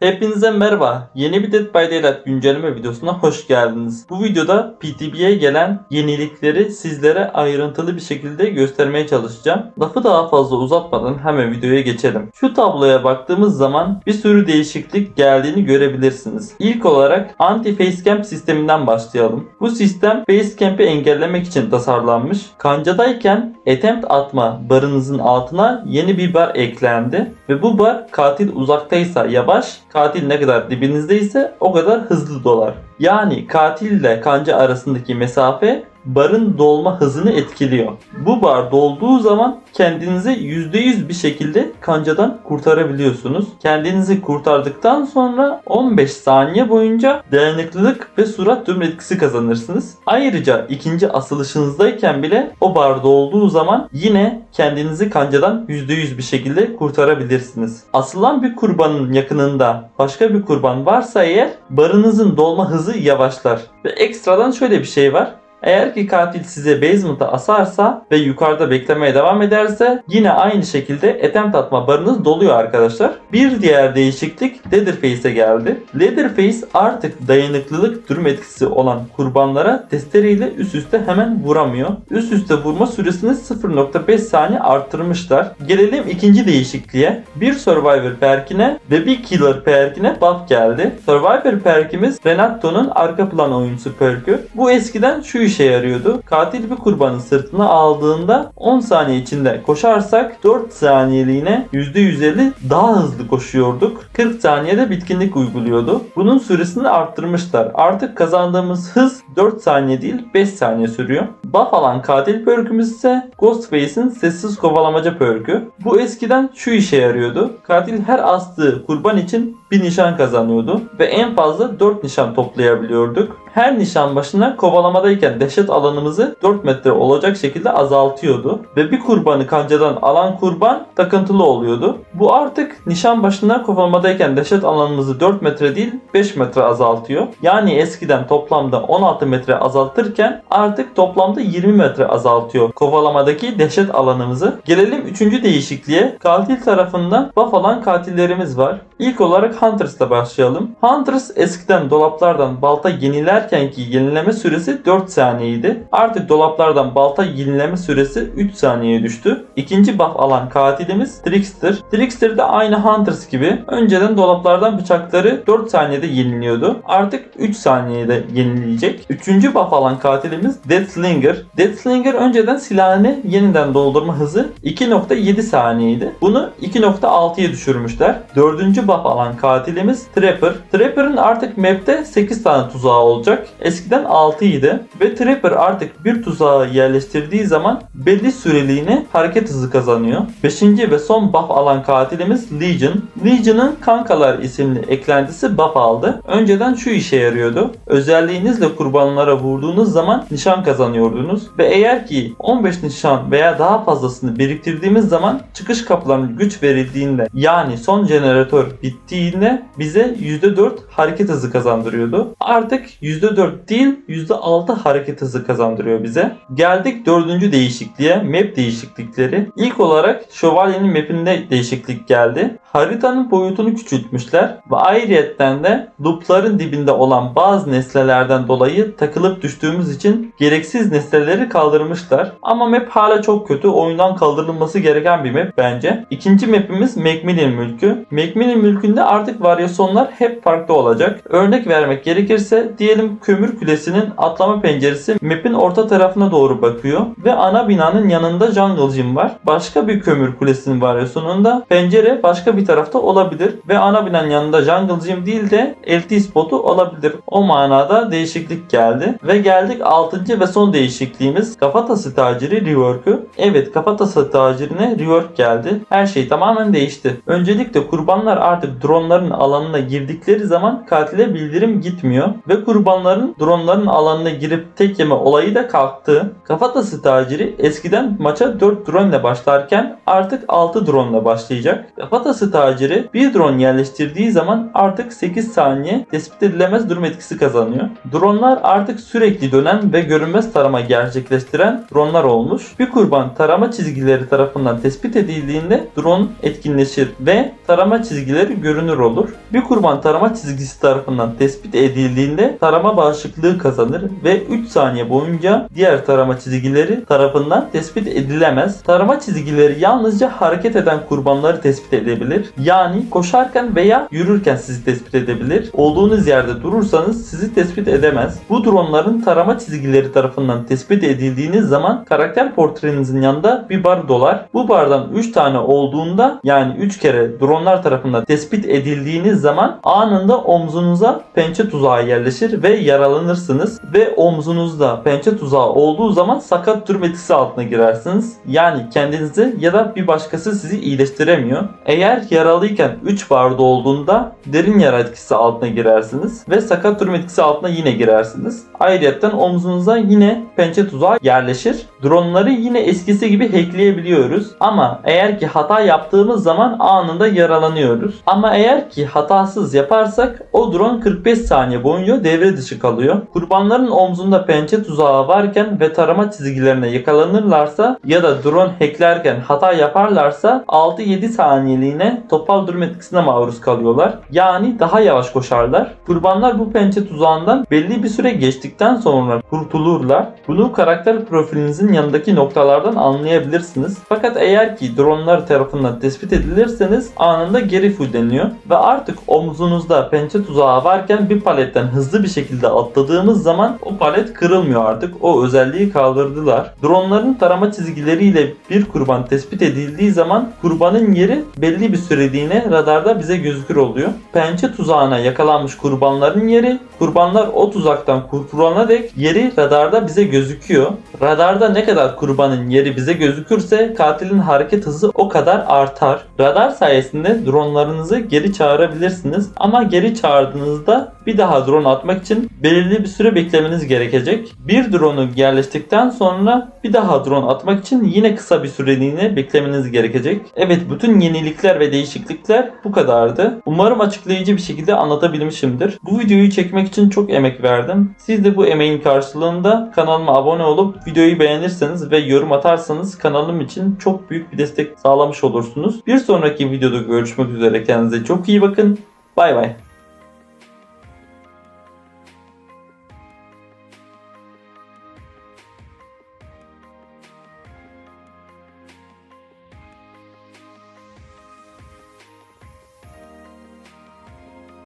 Hepinize merhaba. Yeni bir Dead by Daylight güncelleme videosuna hoş geldiniz. Bu videoda PTB'ye gelen yenilikleri sizlere ayrıntılı bir şekilde göstermeye çalışacağım. Lafı daha fazla uzatmadan hemen videoya geçelim. Şu tabloya baktığımız zaman bir sürü değişiklik geldiğini görebilirsiniz. İlk olarak anti facecam sisteminden başlayalım. Bu sistem facecamp'i engellemek için tasarlanmış. Kancadayken attempt atma barınızın altına yeni bir bar eklendi ve bu bar katil uzaktaysa yavaş, katil ne kadar dibinizdeyse o kadar hızlı dolar. Yani katille kanca arasındaki mesafe barın dolma hızını etkiliyor. Bu bar dolduğu zaman kendinizi %100 bir şekilde kancadan kurtarabiliyorsunuz. Kendinizi kurtardıktan sonra 15 saniye boyunca dayanıklılık ve surat tüm etkisi kazanırsınız. Ayrıca ikinci asılışınızdayken bile o bar dolduğu zaman yine kendinizi kancadan %100 bir şekilde kurtarabilirsiniz. Asılan bir kurbanın yakınında başka bir kurban varsa eğer barınızın dolma hızı yavaşlar. Ve ekstradan şöyle bir şey var. Eğer ki katil size basement'a asarsa ve yukarıda beklemeye devam ederse yine aynı şekilde attempt atma barınız doluyor arkadaşlar. Bir diğer değişiklik Leatherface'e geldi. Leatherface artık dayanıklılık durum etkisi olan kurbanlara testereyle üst üste hemen vuramıyor. Üst üste vurma süresini 0.5 saniye arttırmışlar. Gelelim ikinci değişikliğe. Bir Survivor perkine ve bir Killer perkine buff geldi. Survivor perkimiz Renato'nun arka plan oyuncusu perkü. Bu eskiden şu işe yarıyordu. Katil bir kurbanı sırtına aldığında 10 saniye içinde koşarsak 4 saniyeliğine %150 daha hızlı koşuyorduk. 40 saniyede bitkinlik uyguluyordu. Bunun süresini arttırmışlar. Artık kazandığımız hız 4 saniye değil 5 saniye sürüyor. Buff alan katil perkümüz ise Ghostface'in sessiz kovalamaca perkü. Bu eskiden şu işe yarıyordu. Katil her astığı kurban için bir nişan kazanıyordu ve en fazla 4 nişan toplayabiliyorduk. Her nişan başına kovalamadayken dehşet alanımızı 4 metre olacak şekilde azaltıyordu. Ve bir kurbanı kancadan alan kurban takıntılı oluyordu. Bu artık nişan başına kovalamadayken dehşet alanımızı 4 metre değil 5 metre azaltıyor. Yani eskiden toplamda 16 metre azaltırken artık toplamda 20 metre azaltıyor kovalamadaki dehşet alanımızı. Gelelim 3. değişikliğe. Katil tarafından buff alan katillerimiz var. İlk olarak Hunters'la başlayalım. Hunters eskiden dolaplardan balta yenilerken ki yenileme süresi 4 saniyeydi. Artık dolaplardan balta yenileme süresi 3 saniyeye düştü. İkinci buff alan katilimiz Trickster. Trickster de aynı Hunters gibi önceden dolaplardan bıçakları 4 saniyede yeniliyordu. Artık 3 saniyede yenileyecek. Üçüncü buff alan katilimiz Deathslinger. Deathslinger önceden silahını yeniden doldurma hızı 2.7 saniyeydi. Bunu 2.6'ya düşürmüşler. Dördüncü buff alan katilimiz Trapper. Trapper'ın artık map'te 8 tane tuzağı olacak. Eskiden 6 idi ve Trapper artık bir tuzağı yerleştirdiği zaman belli süreliğine hareket hızı kazanıyor. 5. ve son buff alan katilimiz Legion. Legion'ın Kankalar isimli eklentisi buff aldı. Önceden şu işe yarıyordu. Özelliğinizle kurbanlara vurduğunuz zaman nişan kazanıyordunuz ve eğer ki 15 nişan veya daha fazlasını biriktirdiğimiz zaman çıkış kapılarına güç verildiğinde yani son jeneratör bittiğinde bize %4 hareket hızı kazandırıyordu. Artık %4 değil %6 hareket hızı kazandırıyor bize. Geldik dördüncü değişikliğe map değişiklikleri. İlk olarak şövalyenin mapinde değişiklik geldi. Haritanın boyutunu küçültmüşler ve ayrıyetten de loopların dibinde olan bazı nesnelerden dolayı takılıp düştüğümüz için gereksiz nesneleri kaldırmışlar. Ama map hala çok kötü. Oyundan kaldırılması gereken bir map bence. İkinci mapimiz Macmillan mülkü. Macmillan mülkünde artık varyasyonlar hep farklı olacak. Örnek vermek gerekirse diyelim kömür kulesinin atlama penceresi map'in orta tarafına doğru bakıyor ve ana binanın yanında jungle gym var. Başka bir kömür kulesinin varyasyonunda pencere başka bir tarafta olabilir ve ana binanın yanında jungle gym değil de LT spotu olabilir. O manada değişiklik geldi ve geldik 6. ve son değişikliğimiz kafatası taciri rework'ü. Evet kafatası tacirine rework geldi. Her şey tamamen değişti. Öncelikle kurbanlar artık dronların alanına girdikleri zaman katile bildirim gitmiyor ve kurbanların dronların alanına girip tek yeme olayı da kalktı. Kafatası taciri eskiden maça 4 drone ile başlarken artık 6 drone ile başlayacak. Kafatası etkisi taciri bir drone yerleştirdiği zaman artık 8 saniye tespit edilemez durum etkisi kazanıyor. Dronlar artık sürekli dönen ve görünmez tarama gerçekleştiren dronlar olmuş. Bir kurban tarama çizgileri tarafından tespit edildiğinde drone etkinleşir ve tarama çizgileri görünür olur. Bir kurban tarama çizgisi tarafından tespit edildiğinde tarama bağışıklığı kazanır ve 3 saniye boyunca diğer tarama çizgileri tarafından tespit edilemez. Tarama çizgileri yalnızca hareket eden kurbanları tespit edebilir. Yani koşarken veya yürürken sizi tespit edebilir. Olduğunuz yerde durursanız sizi tespit edemez. Bu dronların tarama çizgileri tarafından tespit edildiğiniz zaman karakter portrenizin yanında bir bar dolar. Bu bardan 3 tane olduğunda yani 3 kere dronlar tarafından tespit edildiğiniz zaman anında omzunuza pençe tuzağı yerleşir ve yaralanırsınız ve omzunuzda pençe tuzağı olduğu zaman sakat etkisi altına girersiniz. Yani kendinizi ya da bir başkası sizi iyileştiremiyor. Eğer yaralıyken 3 barda olduğunda derin yara etkisi altına girersiniz ve sakat durum etkisi altına yine girersiniz. Ayrıca omzunuza yine pençe tuzağı yerleşir. Dronları yine eskisi gibi hackleyebiliyoruz. Ama eğer ki hata yaptığımız zaman anında yaralanıyoruz. Ama eğer ki hatasız yaparsak o drone 45 saniye boyunca devre dışı kalıyor. Kurbanların omzunda pençe tuzağı varken ve tarama çizgilerine yakalanırlarsa ya da drone hacklerken hata yaparlarsa 6-7 saniyeliğine topal durum etkisine maruz kalıyorlar. Yani daha yavaş koşarlar. Kurbanlar bu pençe tuzağından belli bir süre geçtikten sonra kurtulurlar. Bunu karakter profilinizin yanındaki noktalardan anlayabilirsiniz. Fakat eğer ki dronlar tarafından tespit edilirseniz anında geri fulleniyor ve artık omzunuzda pençe tuzağı varken bir paletten hızlı bir şekilde atladığımız zaman o palet kırılmıyor artık. O özelliği kaldırdılar. Dronların tarama çizgileriyle bir kurban tespit edildiği zaman kurbanın yeri belli bir süreliğine radarda bize gözükür oluyor. Pençe tuzağına yakalanmış kurbanların yeri kurbanlar o tuzaktan kurtulana dek yeri radarda bize gözüküyor. Radarda ne kadar kurbanın yeri bize gözükürse katilin hareket hızı o kadar artar. Radar sayesinde dronlarınızı geri çağırabilirsiniz ama geri çağırdığınızda bir daha drone atmak için belirli bir süre beklemeniz gerekecek. Bir drone'u yerleştikten sonra bir daha drone atmak için yine kısa bir süreliğine beklemeniz gerekecek. Evet bütün yenilikler değişiklikler bu kadardı. Umarım açıklayıcı bir şekilde anlatabilmişimdir. Bu videoyu çekmek için çok emek verdim. Siz de bu emeğin karşılığında kanalıma abone olup videoyu beğenirseniz ve yorum atarsanız kanalım için çok büyük bir destek sağlamış olursunuz. Bir sonraki videoda görüşmek üzere. Kendinize çok iyi bakın. Bay bay.